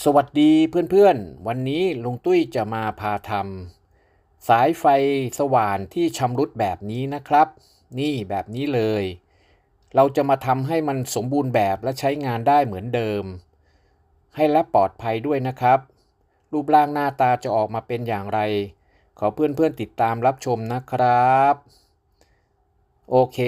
สวัสดีเพื่อนๆ วันนี้ลุงตุ้ยจะมาพาทำสายไฟสว่านที่ชำรุดแบบนี้นะครับ นี่แบบนี้เลย เราจะมาทำให้มันสมบูรณ์แบบและใช้งานได้เหมือนเดิม ให้และปลอดภัยด้วยนะครับ รูปร่างหน้าตาจะออกมาเป็นอย่างไร ขอเพื่อนๆติดตามรับชมนะครับ โอเค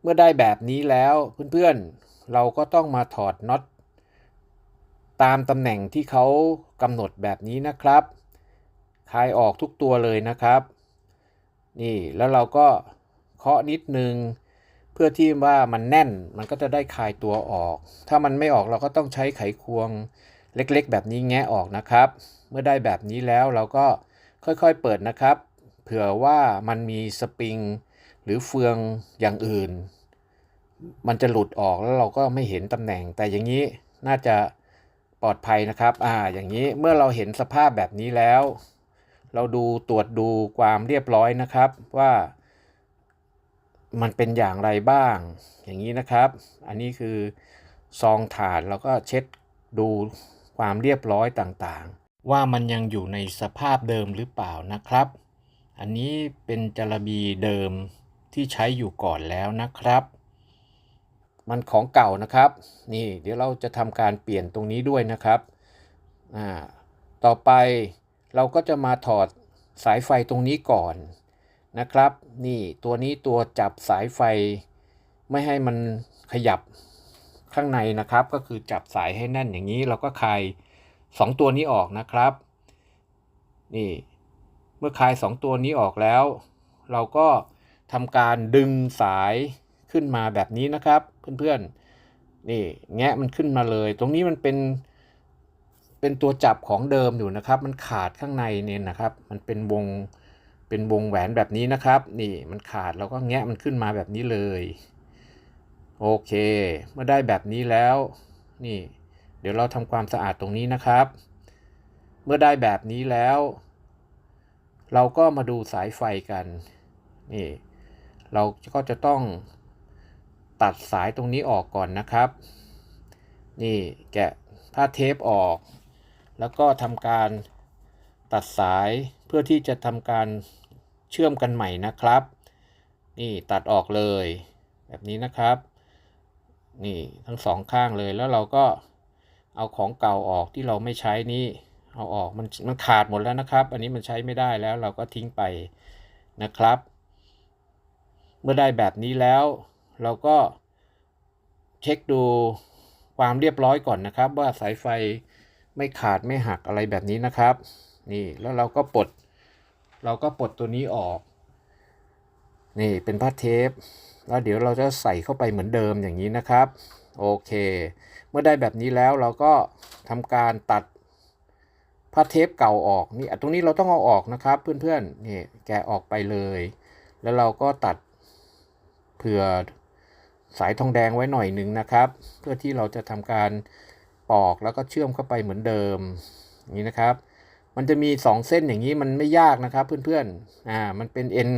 เมื่อได้แบบนี้แล้วเพื่อนๆ เราก็ต้องมาถอดน็อต ตามตำแหน่งที่เขากำหนดแบบนี้นะครับคลายออกทุกตัวเลยนะครับ นี่แล้วเราก็เคาะนิดนึง เพื่อที่ว่ามันแน่นมันก็จะได้คลายตัวออก ถ้ามันไม่ออกเราก็ต้องใช้ไขควงเล็กๆ แบบนี้แงะออกนะครับ เมื่อได้แบบนี้แล้วเราก็ค่อยๆเปิดนะครับ เผื่อว่ามันมีสปริง หรือเฟืองอย่างอื่น มันจะหลุดออกแล้วเราก็ไม่เห็นตำแหน่งแต่อย่างนี้น่าจะ ปลอดภัยนะครับ อ่า อย่างนี้เมื่อเราเห็นสภาพแบบนี้แล้ว เราดูตรวจดูความเรียบร้อยนะครับ ว่ามันเป็นอย่างไรบ้าง อย่างนี้นะครับ อันนี้คือซองถาดแล้วก็เช็ดดูความเรียบร้อยต่างๆ ว่ามันยังอยู่ในสภาพเดิมหรือเปล่านะครับ อันนี้เป็นจระบีเดิมที่ใช้อยู่ก่อนแล้วนะครับ มันของเก่านะครับ นี่เดี๋ยวเราจะทำการเปลี่ยนตรงนี้ด้วยนะครับอ่าต่อไปเราก็จะมาถอดสายไฟตรงนี้ก่อนนะครับ นี่ตัวนี้ตัวจับสายไฟ ไม่ให้มันขยับข้างในนะครับ ก็คือจับสายให้แน่นอย่างนี้ เราก็คลายสองตัวนี้ออกนะครับ นี่เมื่อคลายสองตัวนี้ออกแล้ว เราก็ทำการดึงสาย ขึ้นมาแบบนี้นะครับเพื่อนๆนี่แงะมันขึ้นมาเลย ตรงนี้มันเป็น เป็นตัวจับของเดิมอยู่นะครับ มันขาดข้างในเนี่ยนะครับ มันเป็นวงเป็นวงแหวนแบบนี้นะครับ นี่มันขาดเราก็แงะมันขึ้นมาแบบนี้เลยโอเค เมื่อได้แบบนี้แล้วนี่ เดี๋ยวเราทำความสะอาดตรงนี้นะครับ เมื่อได้แบบนี้แล้ว เราก็มาดูสายไฟกันนี่ เราก็จะต้อง ตัดสายตรงนี้ออกก่อนนะครับ นี่แกะผ้าเทปออก แล้วก็ทำการตัดสายเพื่อที่จะทำการเชื่อมกันใหม่นะครับ นี่ตัดออกเลย แบบนี้นะครับ นี่ทั้งสองข้างเลยแล้วเราก็เอาของเก่าออกที่เราไม่ใช้นี่เอาออกมันมันขาดหมดแล้วนะครับ อันนี้มันใช้ไม่ได้แล้วเราก็ทิ้งไปนะครับ เมื่อได้แบบนี้แล้ว เราก็เช็คดูความเรียบร้อยก่อนนะครับ ว่าสายไฟไม่ขาดไม่หักอะไรแบบนี้นะครับ นี่แล้วเราก็ปลด เราก็ปลดตัวนี้ออก นี่เป็นผ้าเทป แล้วเดี๋ยวเราจะใส่เข้าไปเหมือนเดิมอย่างนี้นะครับ โอเค เมื่อได้แบบนี้แล้วเราก็ทำการตัดผ้าเทปเก่าออกนี่ตรงนี้เราต้องเอาออกนะครับ เพื่อนๆนี่แกะออกไปเลย แล้วเราก็ตัดเผื่อ สายทองแดงไว้หน่อยหนึ่งนะครับ เพื่อที่เราจะทำการปอกแล้วก็เชื่อมเข้าไปเหมือนเดิมนี้นะครับ มันจะมี 2 เส้นอย่างนี้มันไม่ยากนะครับเพื่อนๆอ่ามันเป็นเอ็น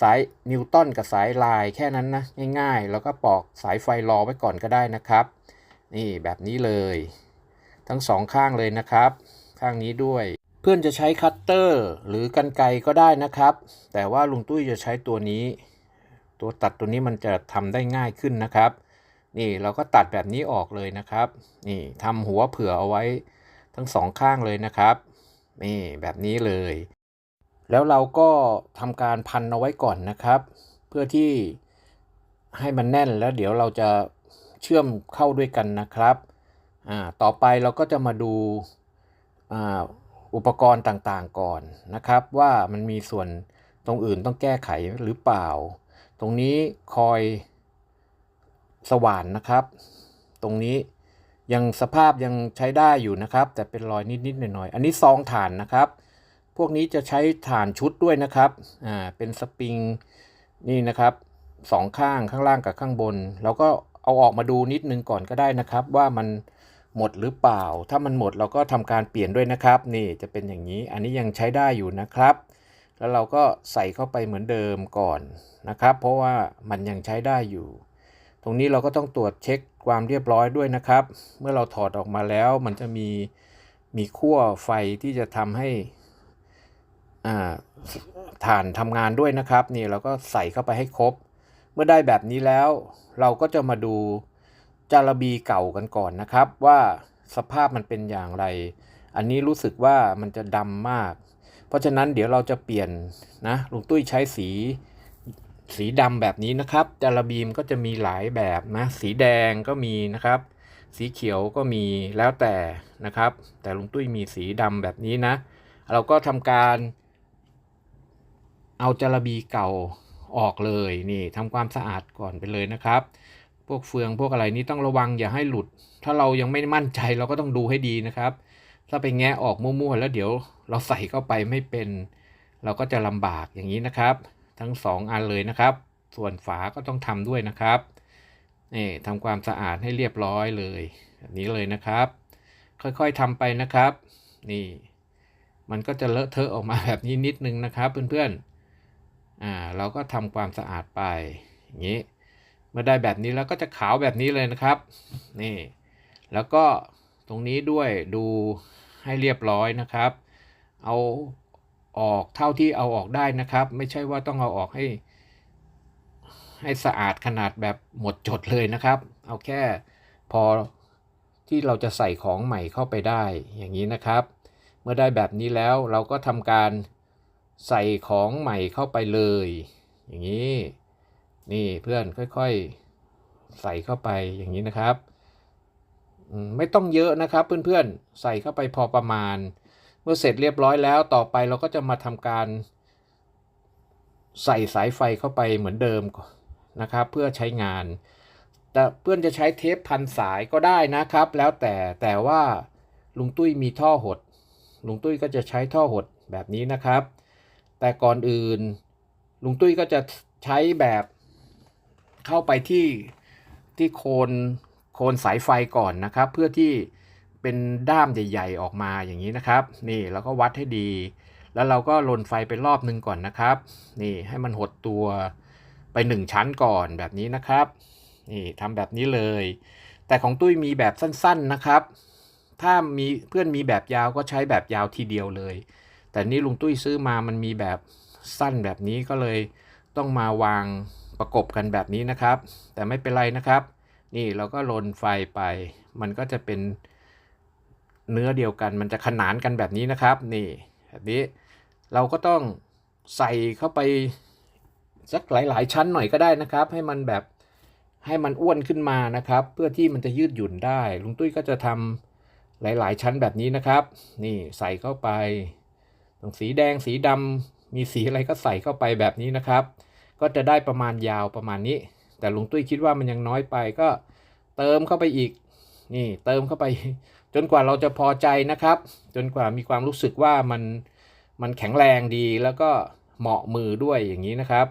สายนิวตันกับสายลายแค่นั้นนะง่ายๆ แล้วก็ปอกสายไฟรอไว้ก่อนก็ได้นะครับ นี่แบบนี้เลย ทั้งสองข้างเลยนะครับ ข้างนี้ด้วย เพื่อนจะใช้คัตเตอร์หรือกันไกก็ได้นะครับ แต่ว่าลุงตุ้ยจะใช้ตัวนี้ ตัวตัดตัวนี้มันจะทำได้ง่ายขึ้นนะครับ นี่เราก็ตัดแบบนี้ออกเลยนะครับ นี่ทำหัวเผื่อเอาไว้ทั้งสองข้างเลยนะครับ นี่แบบนี้เลย แล้วเราก็ทำการพันเอาไว้ก่อนนะครับ เพื่อที่ให้มันแน่นแล้วเดี๋ยวเราจะเชื่อมเข้าด้วยกันนะครับ อ่า ต่อไปเราก็จะมาดู อ่า อุปกรณ์ต่างๆก่อนนะครับ ว่ามันมีส่วนตรงอื่นต้องแก้ไขหรือเปล่า ตรงนี้คอยสว่านนะครับ ตรงนี้ยังสภาพยังใช้ได้อยู่นะครับ แต่เป็นรอยนิดๆหน่อยๆอันนี้ซองถ่านนะครับ พวกนี้จะใช้ถ่านชุดด้วยนะครับอ่าเป็นสปริงนี่นะครับสองข้างข้างล่างกับข้างบนเราก็เอาออกมาดูนิดนึงก่อนก็ได้นะครับ ว่ามันหมดหรือเปล่า ถ้ามันหมดเราก็ทำการเปลี่ยนด้วยนะครับ นี่จะเป็นอย่างนี้อันนี้ยังใช้ได้อยู่นะครับ แล้วเราก็ใส่เข้าไปเหมือนเดิมก่อนนะครับ เพราะว่ามันยังใช้ได้อยู่ ตรงนี้เราก็ต้องตรวจเช็คความเรียบร้อยด้วยนะครับ เมื่อเราถอดออกมาแล้วมันจะมีมีขั้วไฟที่จะทำให้อ่าฐานทำงานด้วยนะครับ นี่เราก็ใส่เข้าไปให้ครบ เมื่อได้แบบนี้แล้ว เราก็จะมาดูจารบีเก่ากันก่อนนะครับ ว่าสภาพมันเป็นอย่างไร อันนี้รู้สึกว่ามันจะดำมาก เพราะฉะนั้นเดี๋ยวเราจะเปลี่ยนนะลุงตุ้ยใช้สีสีดำแบบนี้นะครับจาระบีมก็จะมีหลายแบบนะ สีแดงก็มีนะครับ สีเขียวก็มีแล้วแต่นะครับ แต่ลุงตุ้ยมีสีดำแบบนี้นะ เราก็ทำการ เอาจาระบีเก่าออกเลยนี่ทำความสะอาดก่อนไปเลยนะครับ พวกเฟืองพวกอะไรนี้ต้องระวังอย่าให้หลุด ถ้าเรายังไม่มั่นใจเราก็ต้องดูให้ดีนะครับ ถ้าไปแงะออกมั่วๆแล้วเดี๋ยวเราใส่เข้าไปไม่เป็น เราก็จะลำบากอย่างนี้นะครับ ทั้งสองอันเลยนะครับ ส่วนฝาก็ต้องทำด้วยนะครับนี่ทำความสะอาดให้เรียบร้อยเลยแบบนี้เลยนะครับ ค่อยๆทำไปนะครับ นี่ มันก็จะเลอะเทอะออกมาแบบนี้นิดนึงนะครับ เพื่อนๆอ่าเราก็ทำความสะอาดไปอย่างนี้เมื่อได้แบบนี้แล้วก็จะขาวแบบนี้เลยนะครับ นี่ แล้วก็ตรงนี้ด้วยดู ให้เรียบร้อยนะครับ เอาออกเท่าที่เอาออกได้นะครับ ไม่ใช่ว่าต้องเอาออกให้ ให้สะอาดขนาดแบบหมดจดเลยนะครับ เอาแค่พอที่เราจะใส่ของใหม่เข้าไปได้อย่างนี้นะครับ เมื่อได้แบบนี้แล้วเราก็ทำการใส่ของใหม่เข้าไปเลย อย่างนี้ นี่เพื่อนค่อยๆ ใส่เข้าไปอย่างนี้นะครับ ไม่ต้องเยอะนะครับเพื่อนๆ ใส่เข้าไปพอประมาณ เมื่อเสร็จเรียบร้อยแล้วต่อไปเราก็จะมาทำการ ใส่สายไฟเข้าไปเหมือนเดิมนะครับ เพื่อใช้งาน แต่เพื่อนจะใช้เทปพันสายก็ได้นะครับ แล้วแต่แต่ว่าลุงตุ้ยมีท่อหด ลุงตุ้ยก็จะใช้ท่อหดแบบนี้นะครับ แต่ก่อนอื่น ลุงตุ้ยก็จะใช้แบบเข้าไปที่ที่โคน โคนสายไฟก่อนนะครับ เพื่อที่เป็นด้ามใหญ่ ๆ ออกมาอย่างนี้นะครับ นี่แล้วก็วัดให้ดี แล้วเราก็ลนไฟไปรอบนึงก่อนนะครับ นี่ให้มันหดตัวไปหนึ่งชั้นก่อนแบบนี้นะครับ นี่ทำแบบนี้เลย แต่ของตุ้ยมีแบบสั้นๆนะครับ ถ้ามีเพื่อนมีแบบยาวก็ใช้แบบยาวทีเดียวเลย แต่นี่ลุงตุ้ยซื้อมามันมีแบบสั้นแบบนี้ก็เลยต้องมาวางประกบกันแบบนี้นะครับ แต่ไม่เป็นไรนะครับ นี่เราก็ลนไฟไป มันก็จะเป็นเนื้อเดียวกัน มันจะขนานกันแบบนี้นะครับ นี่แบบนี้เราก็ต้องใส่เข้าไปสักหลาย ๆ ชั้นหน่อยก็ได้นะครับ ให้มันแบบให้มันอ้วนขึ้นมานะครับ เพื่อที่มันจะยืดหยุ่นได้ ลุงตุ้ยก็จะทำหลาย ๆ ชั้นแบบนี้นะครับ นี่ใส่เข้าไปตรงสีแดงสีดำมีสีอะไรก็ใส่เข้าไปแบบนี้นะครับ ก็จะได้ประมาณยาวประมาณนี้ แต่ลุงตุ้ยคิดว่ามันยังน้อยไปก็เติมเข้าไปอีก นี่เติมเข้าไป จนกว่าเราจะพอใจนะครับ จนกว่ามีความรู้สึกว่ามันมันแข็งแรงดีแล้วก็เหมาะมือด้วยอย่างนี้นะครับ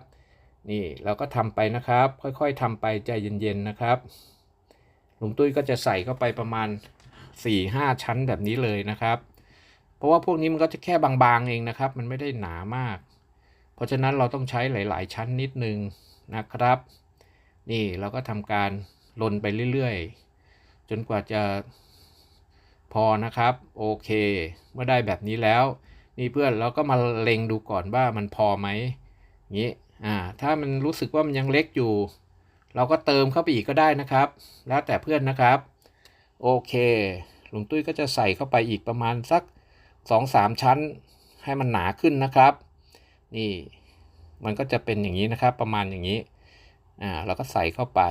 นี่เราก็ทำไปนะครับ ค่อยๆทำไปใจเย็นๆนะครับลุงตุ้ยก็จะใส่เข้าไปประมาณ 4-5 ชั้นแบบนี้เลยนะครับ เพราะว่าพวกนี้มันก็จะแค่บางๆเองนะครับ มันไม่ได้หนามาก เพราะฉะนั้นเราต้องใช้หลาย ๆ ชั้นนิดนึงนะครับ นี่เราก็ทำการลนไปเรื่อยๆ จนกว่าจะพอนะครับ โอเค เมื่อได้แบบนี้แล้ว นี่เพื่อนเราก็มาเล็งดูก่อนว่ามันพอไหมอย่างนี้อ่าถ้ามันรู้สึกว่ามันยังเล็กอยู่ เราก็เติมเข้าไปอีกก็ได้นะครับ แล้วแต่เพื่อนนะครับ โอเคลุงตุ้ยก็จะใส่เข้าไปอีกประมาณสักสองสามชั้นให้มันหนาขึ้นนะครับ นี่มันก็จะเป็นอย่างนี้นะครับ ประมาณอย่างนี้ อ่าเราก็ใส่เข้าไป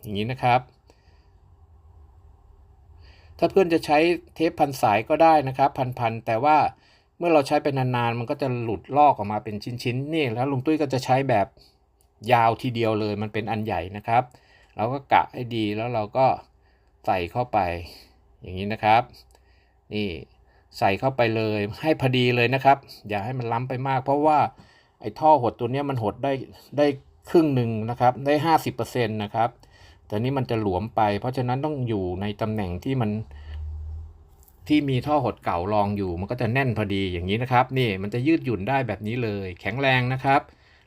อย่างนี้นะครับ ถ้าเพื่อนจะใช้เทปพันสายก็ได้นะครับพันๆแต่ว่าเมื่อเราใช้ไปนานๆ มันก็จะหลุดลอกออกมาเป็นชิ้นๆนี่แล้วลุงตุ้ยก็จะใช้แบบยาวทีเดียวเลยมันเป็นอันใหญ่นะครับ เราก็กะให้ดีแล้วเราก็ใส่เข้าไปอย่างนี้นะครับ นี่ใส่เข้าไปเลยให้พอดีเลยนะครับ อย่าให้มันล้ำไปมาก เพราะว่าไอ้ท่อหดตัวนี้มันหดได้ได้ ครึ่งหนึ่งนะครับได้ห้าสิบเปอร์เซ็นต์นะครับแต่นี้มันจะหลวมไป เพราะฉะนั้นต้องอยู่ในตำแหน่งที่มันที่มีท่อหดเก่ารองอยู่ มันก็จะแน่นพอดีอย่างนี้นะครับ นี่มันจะยืดหยุ่นได้แบบนี้เลย แข็งแรงนะครับ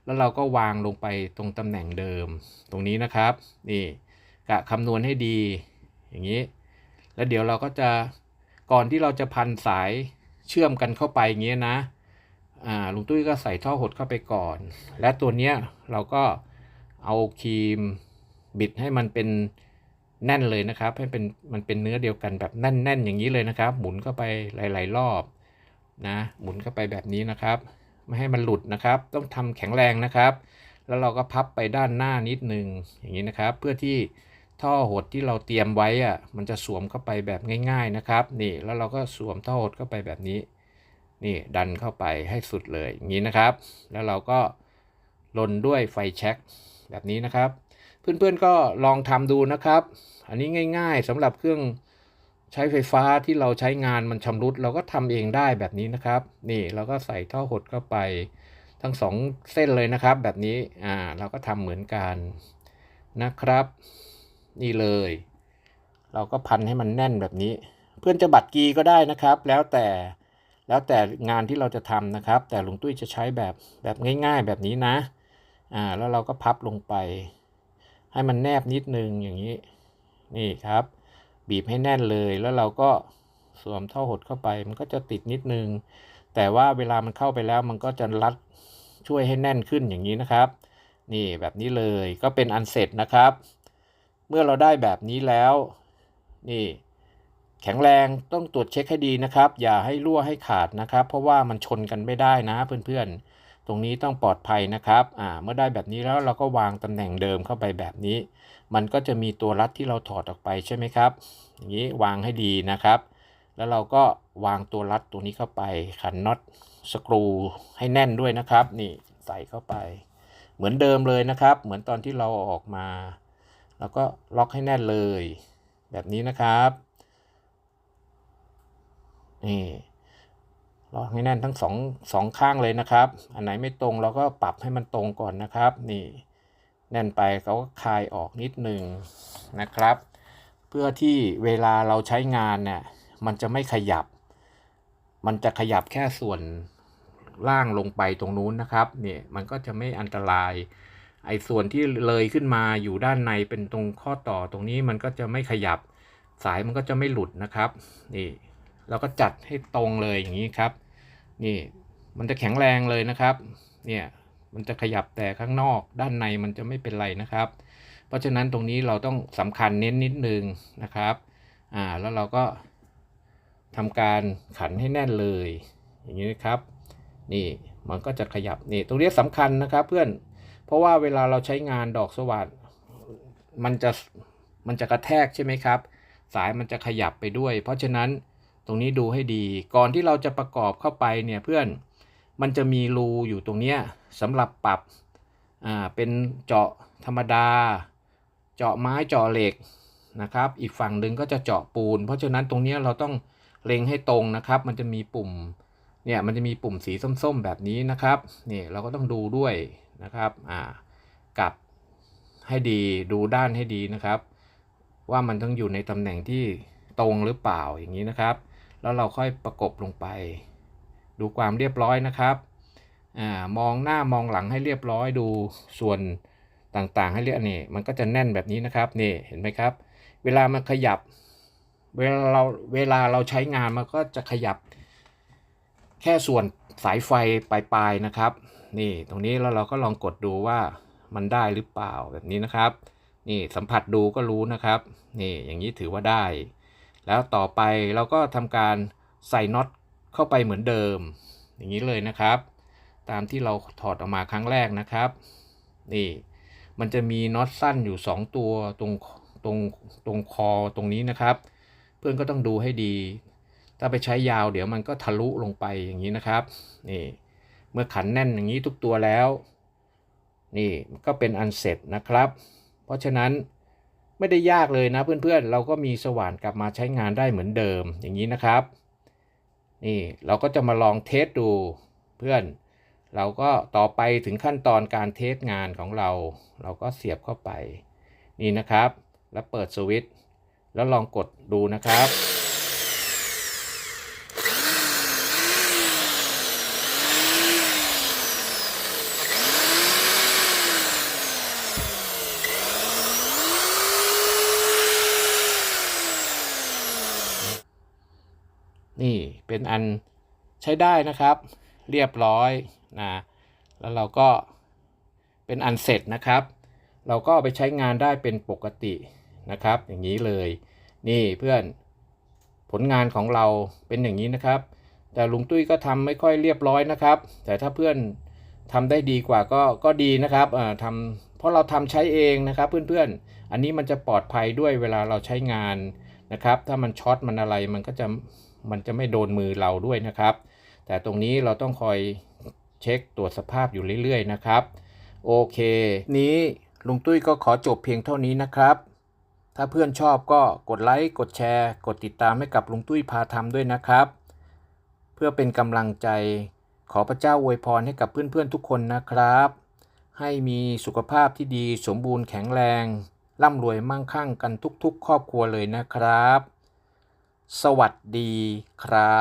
แล้วเราก็วางลงไปตรงตำแหน่งเดิม ตรงนี้นะครับ นี่กะคำนวณให้ดี อย่างนี้ แล้วเดี๋ยวเราก็จะก่อนที่เราจะพันสายเชื่อมกันเข้าไปอย่างเงี้ยนะ ลุงตุ้ยก็ใส่ท่อหดเข้าไปก่อน และตัวเนี้ยเราก็เอาครีมบิดให้มันเป็นแน่นเลยนะครับ ให้เป็นมันเป็นเนื้อเดียวกันแบบแน่นๆ อย่างนี้เลยนะครับ หมุนเข้าไปหลาย ๆ รอบนะหมุนเข้าไปแบบนี้นะครับ ไม่ให้มันหลุดนะครับ ต้องทำแข็งแรงนะครับ แล้วเราก็พับไปด้านหน้านิดนึงอย่างนี้นะครับ เพื่อที่ท่อหดที่เราเตรียมไว้อะมันจะสวมเข้าไปแบบง่าย ๆนะครับ นี่แล้วเราก็สวมท่อหดเข้าไปแบบนี้ นี่ดันเข้าไปให้สุดเลยอย่างนี้นะครับ แล้วเราก็ลนด้วยไฟแช็กแบบนี้นะครับ เพื่อนๆก็ลองทำดูนะครับ อันนี้ง่าย ๆสำหรับเครื่องใช้ไฟฟ้าที่เราใช้งานมันชำรุด เราก็ทำเองได้แบบนี้นะครับ นี่เราก็ใส่ท่อหดเข้าไปทั้งสองเส้นเลยนะครับ แบบนี้อ่าเราก็ทำเหมือนกันนะครับ นี่เลย เราก็พันให้มันแน่นแบบนี้ เพื่อนจะบัดกีก็ได้นะครับ แล้วแต่ แล้วแต่งานที่เราจะทำนะครับ แต่ลุงตุ้ยจะใช้แบบแบบง่าย ๆ แบบนี้นะอ่าแล้วเราก็พับลงไป ให้มันแนบนิดนึงอย่างนี้นี่ครับ บีบให้แน่นเลยแล้วเราก็สวมท่อหดเข้าไป มันก็จะติดนิดนึง แต่ว่าเวลามันเข้าไปแล้วมันก็จะรัดช่วยให้แน่นขึ้นอย่างนี้นะครับ นี่แบบนี้เลยก็เป็นอันเสร็จนะครับ เมื่อเราได้แบบนี้แล้ว นี่ แข็งแรงต้องตรวจเช็คให้ดีนะครับ อย่าให้รั่วให้ขาดนะครับ เพราะว่ามันชนกันไม่ได้นะเพื่อนๆ ตรงนี้ต้องปลอดภัยนะครับอ่าเมื่อได้แบบนี้แล้วเราก็วางตำแหน่งเดิมเข้าไปแบบนี้ มันก็จะมีตัวรัดที่เราถอดออกไปใช่ไหมครับ อย่างนี้วางให้ดีนะครับ แล้วเราก็วางตัวรัดตัวนี้เข้าไปขันน็อตสกรูให้แน่นด้วยนะครับ นี่ใส่เข้าไป เหมือนเดิมเลยนะครับ เหมือนตอนที่เราอออกมา แล้วก็ล็อกให้แน่นเลย แบบนี้นะครับ นี่ล็อกให้แน่นทั้งสองสองข้างเลยนะครับ อันไหนไม่ตรงเราก็ปรับให้มันตรงก่อนนะครับ นี่แน่นไปเขาก็คลายออกนิดหนึ่งนะครับ เพื่อที่เวลาเราใช้งานเนี่ยมันจะไม่ขยับ มันจะขยับแค่ส่วนล่างลงไปตรงนู้นนะครับเนี่ยมันก็จะไม่อันตราย ไอ้ส่วนที่เลยขึ้นมาอยู่ด้านในเป็นตรงข้อต่อตรงนี้มันก็จะไม่ขยับ สายมันก็จะไม่หลุดนะครับนี่ เราก็จัดให้ตรงเลยอย่างนี้ครับ นี่มันจะแข็งแรงเลยนะครับ เนี่ยมันจะขยับแต่ข้างนอกด้านในมันจะไม่เป็นไรนะครับ เพราะฉะนั้นตรงนี้เราต้องสำคัญเน้นนิดนึงนะครับ อ่าแล้วเราก็ทำการขันให้แน่นเลย อย่างนี้นะครับ นี่มันก็จะขยับนี่ตรงนี้สำคัญนะครับเพื่อนเพราะว่าเวลาเราใช้งานดอกสว่านมันจะมันจะกระแทกใช่ไหมครับ สายมันจะขยับไปด้วย เพราะฉะนั้น ตรงนี้ดูให้ดี ก่อนที่เราจะประกอบเข้าไปเนี่ยเพื่อนมันจะมีรูอยู่ตรงเนี้ยสำหรับปรับอ่าเป็นเจาะธรรมดา เจาะไม้เจาะเหล็กนะครับ อีกฝั่งหนึ่งก็จะเจาะปูน เพราะฉะนั้นตรงเนี้ยเราต้องเล็งให้ตรงนะครับ มันจะมีปุ่มเนี่ยมันจะมีปุ่มสีส้มๆแบบนี้นะครับนี่เราก็ต้องดูด้วยนะครับอ่ากลับให้ดีดูด้านให้ดีนะครับ ว่ามันต้องอยู่ในตำแหน่งที่ตรงหรือเปล่าอย่างนี้นะครับ แล้วเราค่อยประกบลงไป ดูความเรียบร้อยนะครับอมองหน้ามองหลังให้เรียบร้อยดูส่วนต่างๆ ให้เรียบนี่มันก็จะแน่นแบบนี้นะครับนี่เห็นไหมครับ เวลามันขยับ เวลาเราเวลาเราใช้งานมันก็จะขยับ แค่ส่วนสายไฟปลายๆนะครับ นี่ตรงนี้แล้วเราก็ลองกดดูว่ามันได้หรือเปล่าแบบนี้นะครับ นี่สัมผัสดูก็รู้นะครับ นี่อย่างนี้ถือว่าได้ แล้วต่อไปเราก็ทำการใส่น็อตเข้าไปเหมือนเดิม อย่างนี้เลยนะครับ ตามที่เราถอดออกมาครั้งแรกนะครับ นี่ มันจะมีน็อตสั้นอยู่ 2 ตัวตรงตรงตรงคอตรงนี้นะครับ เพื่อนก็ต้องดูให้ดี ถ้าไปใช้ยาวเดี๋ยวมันก็ทะลุลงไปอย่างนี้นะครับ นี่เมื่อขันแน่นอย่างนี้ทุกตัวแล้ว นี่ก็เป็นอันเสร็จนะครับ เพราะฉะนั้น ไม่ได้ยากเลยนะเพื่อนๆ เราก็มีสว่านกลับมาใช้งานได้เหมือนเดิมอย่างนี้นะครับ นี่เราก็จะมาลองเทสดูเพื่อน เราก็ต่อไปถึงขั้นตอนการเทสงานของเรา เราก็เสียบเข้าไป นี่นะครับ แล้วเปิดสวิตช์แล้วลองกดดูนะครับ นี่เป็นอันใช้ได้นะครับ เรียบร้อยนะแล้วเราก็เป็นอันเสร็จนะครับ เราก็ไปใช้งานได้เป็นปกตินะครับ อย่างนี้เลย นี่เพื่อนผลงานของเราเป็นอย่างนี้นะครับ แต่ลุงตุ้ยก็ทำไม่ค่อยเรียบร้อยนะครับ แต่ถ้าเพื่อนทำได้ดีกว่าก็ก็ดีนะครับอ่าทำเพราะเราทำใช้เองนะครับ เพื่อนๆ อันนี้มันจะปลอดภัยด้วยเวลาเราใช้งานนะครับ ถ้ามันช็อตมันอะไรมันก็จะ มันจะไม่โดนมือเราด้วยนะครับ แต่ตรงนี้เราต้องคอยเช็คตรวจสภาพอยู่เรื่อยๆนะครับ โอเค นี้ลุงตุ้ยก็ขอจบเพียงเท่านี้นะครับ ถ้าเพื่อนชอบก็กดไลค์ กดแชร์ กดติดตามให้กับลุงตุ้ยพาทำด้วยนะครับ เพื่อเป็นกำลังใจขอพระเจ้าอวยพรให้กับเพื่อนๆทุกคนนะครับ ให้มีสุขภาพที่ดีสมบูรณ์แข็งแรง ร่ำรวยมั่งคั่งกันทุกๆ ครอบครัวเลยนะครับ สวัสดีครับ